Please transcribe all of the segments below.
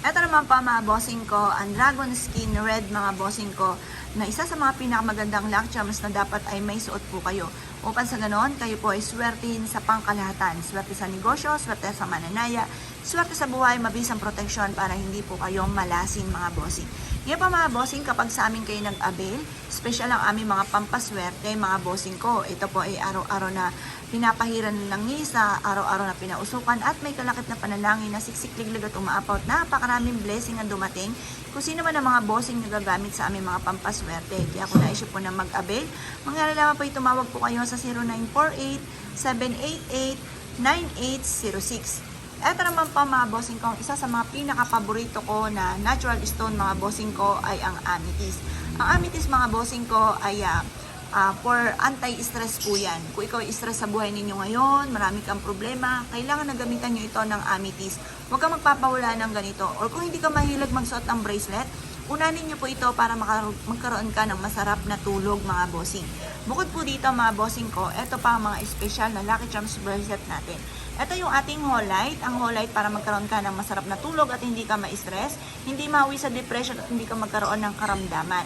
Ito naman pa mga bossing ko, ang Dragon Skin Red mga bossing ko, na isa sa mga pinakamagandang luck charms na dapat ay may suot po kayo. Upang sa ganon, kayo po ay swertihin sa pangkalahatan. Swerte sa negosyo, swerte sa mananaya, swerte sa buhay, mabisang proteksyon para hindi po kayo malasin mga bossing. Ngayon pa mga bossing, kapag sa amin kayo nag-avail, special ang aming mga pampaswerte, mga bossing ko. Ito po ay araw-araw na pinapahiran ng langis, na araw-araw na pinausukan, at may kalakip na panalangin na siksik-liglig at umaapaw. Napakaraming blessing ang dumating. Kung sino man ang mga bossing na gagamit sa aming mga pampaswerte. Kaya kung naisip po na mag-avail, mangyari lamang po tumawag po kayo sa 0948-788-9806. Ito naman po mga bossing ko, isa sa mga pinaka-paborito ko na natural stone mga bossing ko ay ang amethyst. Ang amethyst mga bossing ko ay ah, ah, for anti-stress po yan. Kung ikaw stress sa buhay ninyo ngayon, marami kang problema, kailangan na gamitan nyo ito ng amethyst. Huwag kang magpapawala ng ganito. Or kung hindi ka mahilig magsuot ng bracelet, unanin nyo po ito para magkaroon ka ng masarap na tulog mga bossing. Bukod po dito mga bossing ko, ito pa ang mga special na Lucky Charms bracelet natin. Ito yung ating light. Ang light para magkaroon ka ng masarap na tulog at hindi ka ma-stress, hindi mawi sa depression at hindi ka magkaroon ng karamdaman.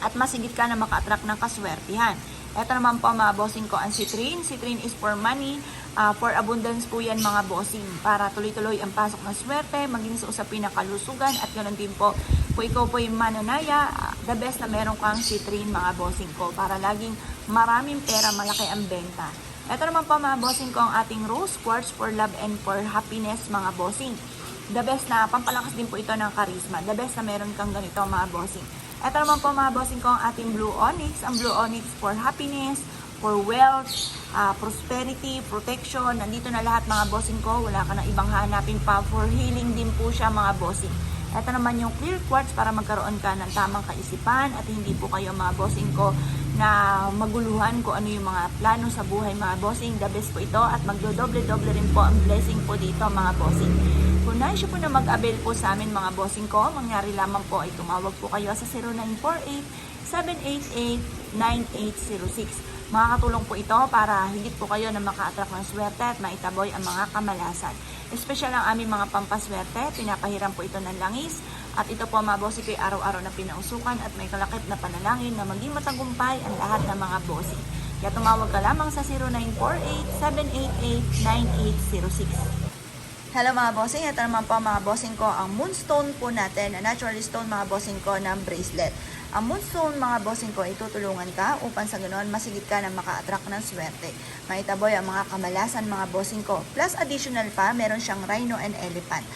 At masigit ka na maka-attract ng kaswertihan. Ito naman po mga bossing ko ang citrine. Citrine is for money, ah, for abundance po yan mga bossing. Para tuloy-tuloy ang pasok ng swerte, maging sa usapin ng kalusugan at ganoon din po kung ikaw po yung mananaya, the best na meron kang citrine mga bossing ko para laging maraming pera, malaki ang benta. Ito naman po mga bossing ko ang ating rose quartz for love and for happiness mga bossing. The best na pampalakas din po ito ng charisma. The best na meron kang ganito mga bossing. Ito naman po mga bossing ko ang ating blue onyx. Ang blue onyx for happiness, for wealth, ah, prosperity, protection. Nandito na lahat mga bossing ko. Wala ka nang ibang hanapin pa. For healing din po siya mga bossing. Ito naman yung clear quartz para magkaroon ka ng tamang kaisipan at hindi po kayo mga bossing ko na maguluhan kung ano yung mga plano sa buhay mga bossing. The best po ito at magdodoble-doble rin po ang blessing po dito mga bossing. Kung nais po na mag-avail po sa amin mga bossing ko, mangyari lamang po ay tumawag po kayo sa 0948-788-9806. Makakatulong po ito para higit po kayo na maka-attract ng swerte at maitaboy ang mga kamalasan. Espesyal ang aming mga pampaswerte, pinapahiram po ito ng langis. At ito po mga bossing ko ay araw-araw na pinausukan at may kalakip na panalangin na maging matagumpay ang lahat ng mga bossing. Kaya tumawag ka lamang sa 0948-788-9806. Hello mga bossing, ito naman po mga bossing ko ang moonstone po natin, na natural stone mga bossing ko ng bracelet. Ang moonstone mga bossing ko ay tutulungan ka upang sa ganoon masigit ka na maka-attract ng swerte. Maitaboy ang mga kamalasan mga bossing ko. Plus additional pa, meron siyang rhino and elephant.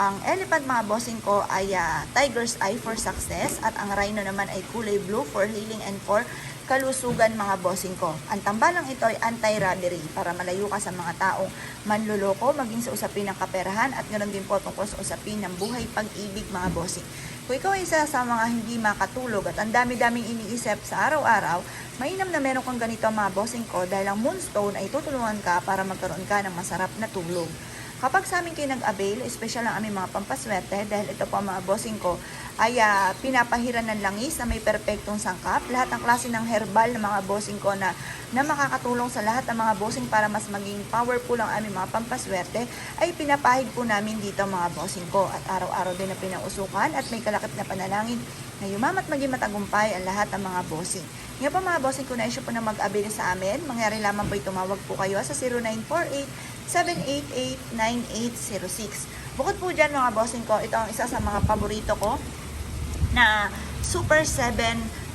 Ang elephant mga bossing ko ay ah, tiger's eye for success at ang rhino naman ay kulay blue for healing and for kalusugan mga bossing ko. Ang tambalang ito ay anti-robbery para malayo ka sa mga taong manluloko maging sa usapin ng kaperahan at ganoon din po tungkol sa usapin ng buhay pag-ibig mga bossing. Kung ikaw ay isa sa mga hindi makatulog at ang dami-daming iniisip sa araw-araw, mainam na meron kang ganito mga bossing ko dahil ang moonstone ay tutulungan ka para magkaroon ka ng masarap na tulog. Kapag sa amin kayo nag-avail, special ang aming mga pampaswerte dahil ito po mga bossing ko ay ah, pinapahiran ng langis na may perpektong sangkap. Lahat ng klase ng herbal na mga bossing ko na, na makakatulong sa lahat ng mga bossing para mas maging powerful ang aming mga pampaswerte ay pinapahid po namin dito mga bossing ko. At araw-araw din na pinausukan at may kalakip na panalangin na yumamat maging matagumpay ang lahat ng mga bossing. Ngayon po mga bossing ko na issue po na mag-avail sa amin, mangyari lamang po tumawag po kayo sa 0948-788-9806. Bukod po dyan mga bossing ko, ito ang isa sa mga paborito ko na Super 7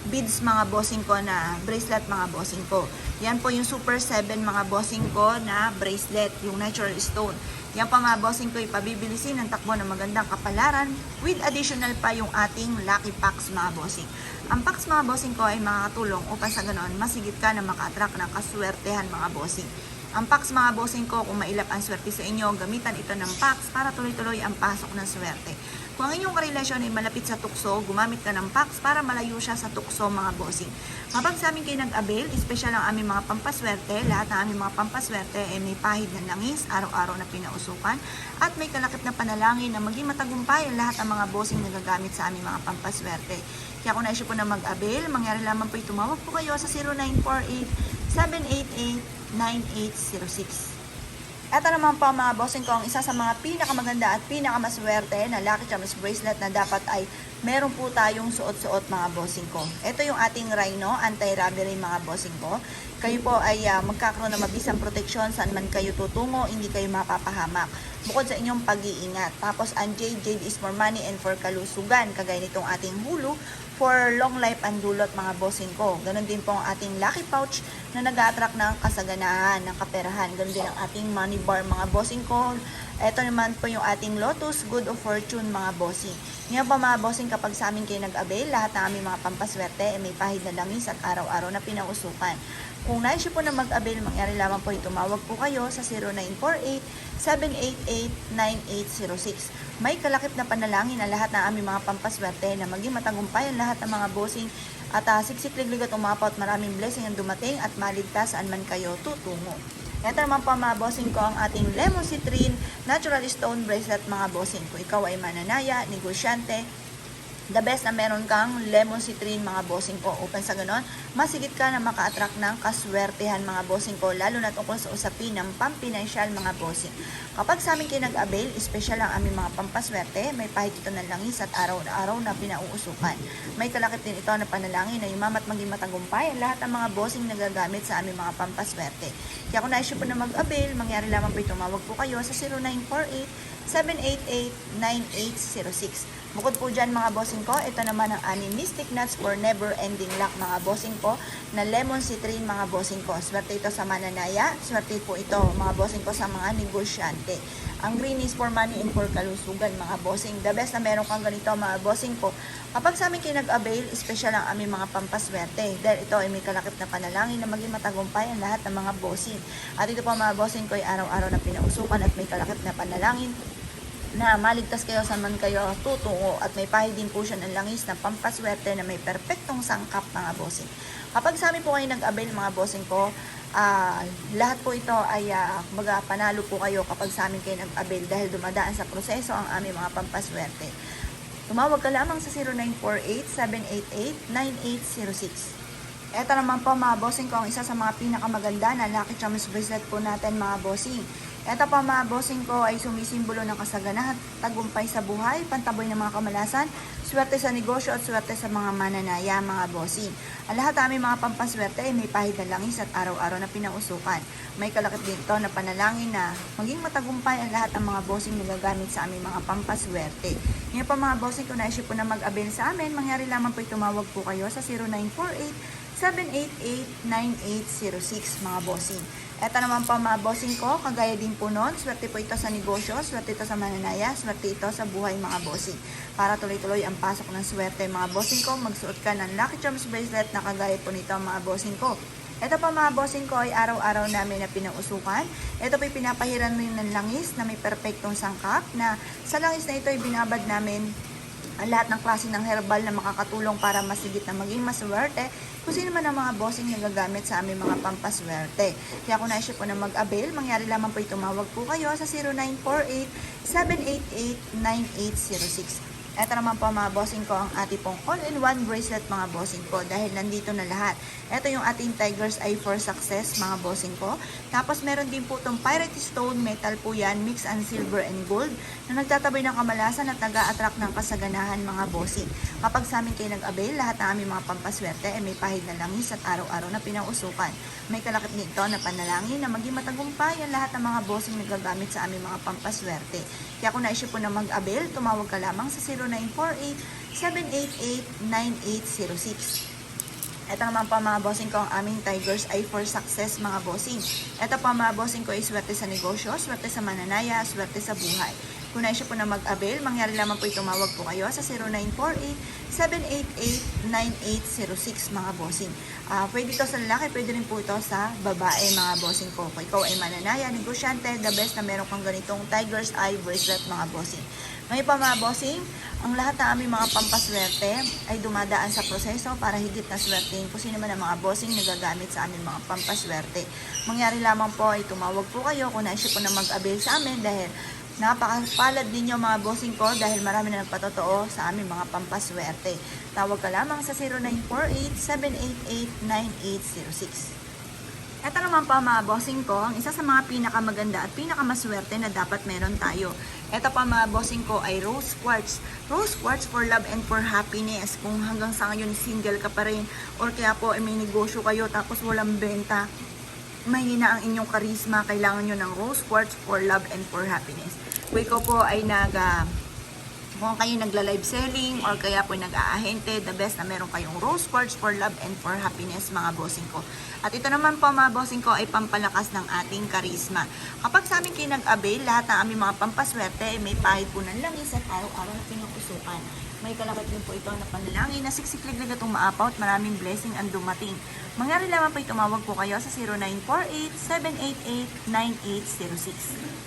beads mga bossing ko na bracelet mga bossing ko. Yan po yung Super 7 mga bossing ko na bracelet, yung natural stone. Yan pa mga bossing ko ipabibilisin ng takbo ng magandang kapalaran with additional pa yung ating lucky packs mga bossing. Ang packs mga bossing ko ay makakatulong upang sa ganoon masigit ka na maka-attract ng kaswertehan mga bossing. Ang packs mga bossing ko, kung mailap ang swerte sa inyo, gamitan ito ng packs para tuloy-tuloy ang pasok ng swerte. Kung ang inyong karelasyon ay malapit sa tukso, gumamit ka ng packs para malayo siya sa tukso mga bossing. Kapag sa amin kayo nag-avail, special ang aming mga pampaswerte, lahat ng aming mga pampaswerte ay may pahid ng langis, araw-araw na pinausukan, at may kalakip na panalangin na maging matagumpay ang lahat ng mga bossing na gagamit sa aming mga pampaswerte. Kaya kung naisip po na mag-avail, mangyari lamang po tumawag po kayo sa 0948 788 9806. Ito naman po mga bossing ko, ang isa sa mga pinakamaganda at pinakamaswerte na Lucky Charms bracelet na dapat ay meron po tayong suot-suot mga bossing ko. Ito yung ating Rhino anti-robbery mga bossing ko. Kayo po ay ah, magkakaroon ng mabisang proteksyon saan man kayo tutungo, hindi kayo mapapahamak. Bukod sa inyong pag-iingat. Tapos ang Jade, Jade is for money and for kalusugan. Kagaya nitong ating hulu for long life and dulot mga bossing ko. Ganon din po ang ating lucky pouch na nag-attract ng kasaganahan, ng kaperahan. Ganon din ang ating money bar mga bossing ko. Ito naman po yung ating Lotus Good of Fortune mga bossing. Ngayon pa mga bossing kapag sa amin kayo nag-avail, lahat ng aming mga pampaswerte ay may pahid na langis at araw-araw na pinausukan. Kung nais po na mag-avail, mangyari lamang po tumawag po kayo sa 0948-788-9806. May kalakip na panalangin ang lahat ng aming mga pampaswerte na maging matagumpay ang lahat ng mga bossing at uh, siksik-liglig at umapot maraming blessing ang dumating at maligtas saan man kayo tutungo. Ito naman po mga bossing ko ang ating Lemon Citrine Natural Stone Bracelet mga bossing. Kung ikaw ay mananaya, negosyante, the best na meron kang lemon citrine mga bossing ko. Open sa ganon, masigit ka na maka-attract ng kaswertehan mga bossing ko, lalo na tungkol sa usapin ng pampinansyal mga bossing. Kapag sa amin kayo nag-avail, special ang aming mga pampaswerte, may pahit ito ng langis at araw-araw na pinauusukan. May kalakip din ito na panalangin na yumamat maging matagumpay ang lahat ng mga bossing na gagamit sa aming mga pampaswerte. Kaya kung nais nyo po na mag-avail, mangyari lamang po tumawag po kayo sa 0948 788-9806. Bukod po dyan mga bossing ko, ito naman ang aming Mystic Nuts for Never Ending Luck mga bossing ko na Lemon Citrine mga bossing ko. Swerte ito sa mananaya, swerte po ito mga bossing ko sa mga negosyante. Ang green is for money and for kalusugan mga bossing. The best na meron kang ganito mga bossing ko. Kapag sa amin kayo nag-avail, special ang aming mga pampaswerte. Dahil ito ay may kalakip na panalangin na maging matagumpay ang lahat ng mga bossing. At ito po mga bossing ko ay araw-araw na pinausukan at may kalakip na panalangin na maligtas kayo sa man kayo tutungo at may pahid din po siya ng langis na pampaswerte na may perpektong sangkap mga bossing. Kapag sa amin po kayo nag-avail mga bossing ko, ah, lahat po ito ay uh, baga panalo po kayo kapag sa amin kayo nag-avail dahil dumadaan sa proseso ang aming mga pampaswerte. Tumawag ka lamang sa 0948-788-9806. Ito naman po mga bossing ko ang isa sa mga pinakamaganda na Lucky Charms bracelet po natin mga bossing. Ito pa mga bossing ko ay sumisimbolo ng kasaganahan, tagumpay sa buhay, pantaboy ng mga kamalasan, swerte sa negosyo at swerte sa mga mananaya mga bossing. Ang lahat ng aming mga pampaswerte ay may pahid na langis at araw-araw na pinausukan. May kalakit din ito na panalangin na maging matagumpay ang lahat ng mga bossing na gagamit sa aming mga pampaswerte. Ngayon pa mga bossing, kung naisip po na mag-avail sa amin, mangyari lamang po tumawag po kayo sa 0948 788-9806 mga bossing. Ito naman po mga bossing ko, kagaya din po nun, swerte po ito sa negosyo, swerte ito sa mananaya, swerte ito sa buhay mga bossing. Para tuloy-tuloy ang pasok ng swerte mga bossing ko, magsuot ka ng Lucky Charms bracelet na kagaya po nito mga bossing ko. Ito pa mga bossing ko ay araw-araw namin na pinausukan. Ito po pinapahiran mo ng langis na may perpektong sangkap na sa langis na ito ay binabad namin ang lahat ng klase ng herbal na makakatulong para masigit na maging maswerte kung sino man ang mga bossing na gagamit sa aming mga pampaswerte. Kaya kung naisip po na mag-avail, mangyari lamang po tumawag po kayo sa 0948-788-9806. Ito naman po mga bossing ko ang ating pong all-in-one bracelet mga bossing ko dahil nandito na lahat. Ito yung ating Tiger's Eye for Success mga bossing ko. Tapos meron din po itong Pirate Stone metal po yan, mix and silver and gold na nagtatabay ng kamalasan at nag-a-attract ng kasaganahan mga bossing. Kapag sa amin kayo nag-avail, lahat ng aming mga pampaswerte ay may pahid na langis at araw-araw na pinausukan. May kalakip nito na panalangin na maging matagumpay ang lahat ng mga bossing na gagamit sa aming mga pampaswerte. Kaya kung naisip po na mag-avail, tumawag ka lamang sa 0948-788-9806. Ito naman pa mga bossing ko ang aming Tigers Eye for Success mga bossing. Ito pa mga bossing ko ay swerte sa negosyo, swerte sa mananaya, swerte sa buhay. Kung nais po na mag-avail, mangyari lamang po tumawag po kayo sa 0948-788-9806 mga bossing. Uh, pwede ito sa lalaki, pwede rin po ito sa babae mga bossing ko. Kung ikaw ay mananaya, negosyante, the best na meron kang ganitong Tiger's Eye bracelet mga bossing. Ngayon pa ang lahat ng aming mga pampaswerte ay dumadaan sa proseso para higit na swertein kung sino man ang mga bossing na gagamit sa aming mga pampaswerte. Mangyari lamang po ay tumawag po kayo kung naisip po na mag-avail sa amin dahil napakapalad ninyo mga bossing ko dahil marami na nagpatotoo sa aming mga pampaswerte. Tawag ka lamang sa 0948-788-9806. Ito naman po mga bossing ko, ang isa sa mga pinakamaganda at pinakamaswerte na dapat meron tayo. Ito pa mga bossing ko ay rose quartz. Rose quartz for love and for happiness. Kung hanggang sa ngayon single ka pa rin or kaya po ay may negosyo kayo tapos walang benta, mahina ang inyong karisma, kailangan nyo ng rose quartz for love and for happiness. Kung ikaw po ay nag, ah, kung kayo nagla-live selling or kaya po nag-aahente, the best na meron kayong rose quartz for love and for happiness mga bossing ko. At ito naman po mga bossing ko ay pampalakas ng ating karisma. Kapag sa amin kayo nag-avail, lahat ng aming mga pampaswerte ay may pahid po ng langis at araw-araw na pinukusukan. May kalakit din po ito na panalangin na siksiklig na itong maapaw at maraming blessing ang dumating. Mangyari lamang po tumawag po kayo sa 0948-788-9806.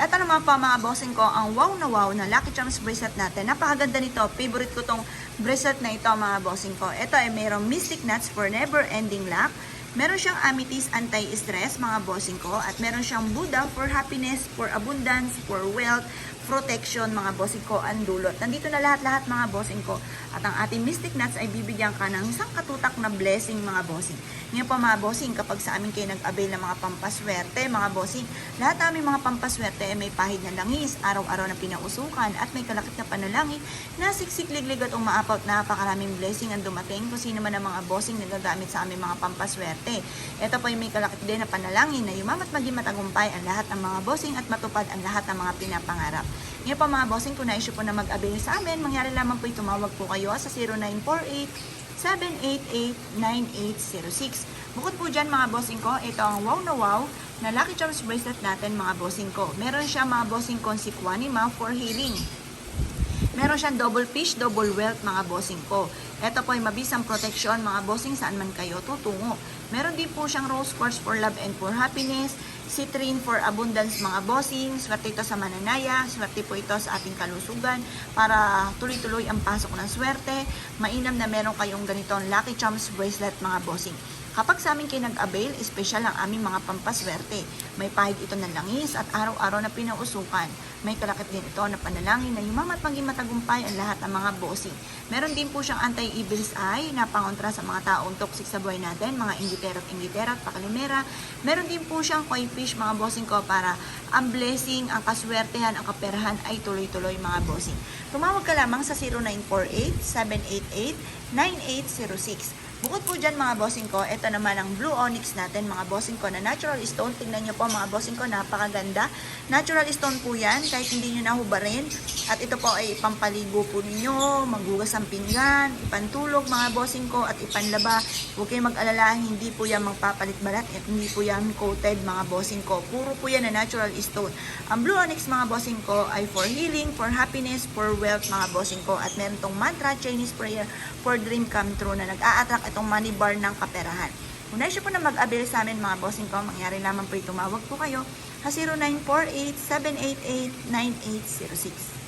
Ito naman po mga bossing ko, ang wow na wow na Lucky Charms bracelet natin. Napakaganda nito. Favorite ko tong bracelet na ito mga bossing ko. Ito ay mayroong Mystic Nuts for Never Ending Luck. Meron siyang Amethyst Anti-Stress mga bossing ko. At meron siyang Buddha for Happiness, for Abundance, for Wealth, Protection mga bossing ko ang dulot. Nandito na lahat-lahat mga bossing ko. At ang ating Mystic Nuts ay bibigyan ka ng isang katutak na blessing mga bossing. Ngayon po mga bossing, kapag sa amin kayo nag-avail ng mga pampaswerte mga bossing, lahat namin mga pampaswerte ay may pahid na langis, araw-araw na pinausukan at may kalakit na panalangin na siksik-liglig at umaapaw at napakaraming blessing ang dumating kung sino man ang mga bossing na gagamit sa aming mga pampaswerte. Ito po ay may kalakit din na panalangin na yumamat maging matagumpay ang lahat ng mga bossing at matupad ang lahat ng mga pinapangarap. Ngayon po mga bossing, kung na-issue po na mag-avail sa amin, mangyari lamang po tumawag po kayo sa 0948-788-9806. Bukod po dyan mga bossing ko, ito ang wow na wow na Lucky Charms bracelet natin mga bossing ko. Meron siya mga bossing ko si Kwanima for healing. Meron siyang double fish, double wealth mga bossing ko. Ito po ay mabisang protection mga bossing saan man kayo tutungo. Meron din po siyang rose quartz for love and for happiness, citrine for abundance mga bossing, swerte ito sa mananaya, swerte po ito sa ating kalusugan para tuloy-tuloy ang pasok ng swerte. Mainam na meron kayong ganitong Lucky Charms bracelet mga bossing. Kapag sa amin kayo nag-avail, espesyal ang aming mga pampaswerte. May pahig ito ng langis at araw-araw na pinausukan. May kalakit din ito na panalangin na yumamat maging matagumpay ang lahat ng mga bossing. Meron din po siyang anti-evil's eye na pangontra sa mga taong toxic sa buhay natin, mga inggitero at inggitera at pakalimera. Meron din po siyang koi fish mga bossing ko para ang blessing, ang kaswertehan, ang kaperahan ay tuloy-tuloy mga bossing. Tumawag ka lamang sa 0948-788-9806. Bukod po dyan mga bossing ko, ito naman ang blue onyx natin mga bossing ko na natural stone. Tingnan nyo po mga bossing ko, napakaganda. Natural stone po yan, kahit hindi nyo nahubarin. At ito po ay ipampaligo po ninyo, maghugas ang pinggan, ipantulog mga bossing ko at ipanlaba. Huwag kayong mag-alala, hindi po yan magpapalit balat at hindi po yan coated mga bossing ko. Puro po yan na natural stone. Ang blue onyx mga bossing ko ay for healing, for happiness, for wealth mga bossing ko. At meron tong mantra, Chinese prayer for dream come true na nag-a-attract itong money bar ng kaperahan. Kung na siya po na mag-avail sa amin mga bossing ko, mangyari lamang po tumawag po kayo sa 0948-788-9806.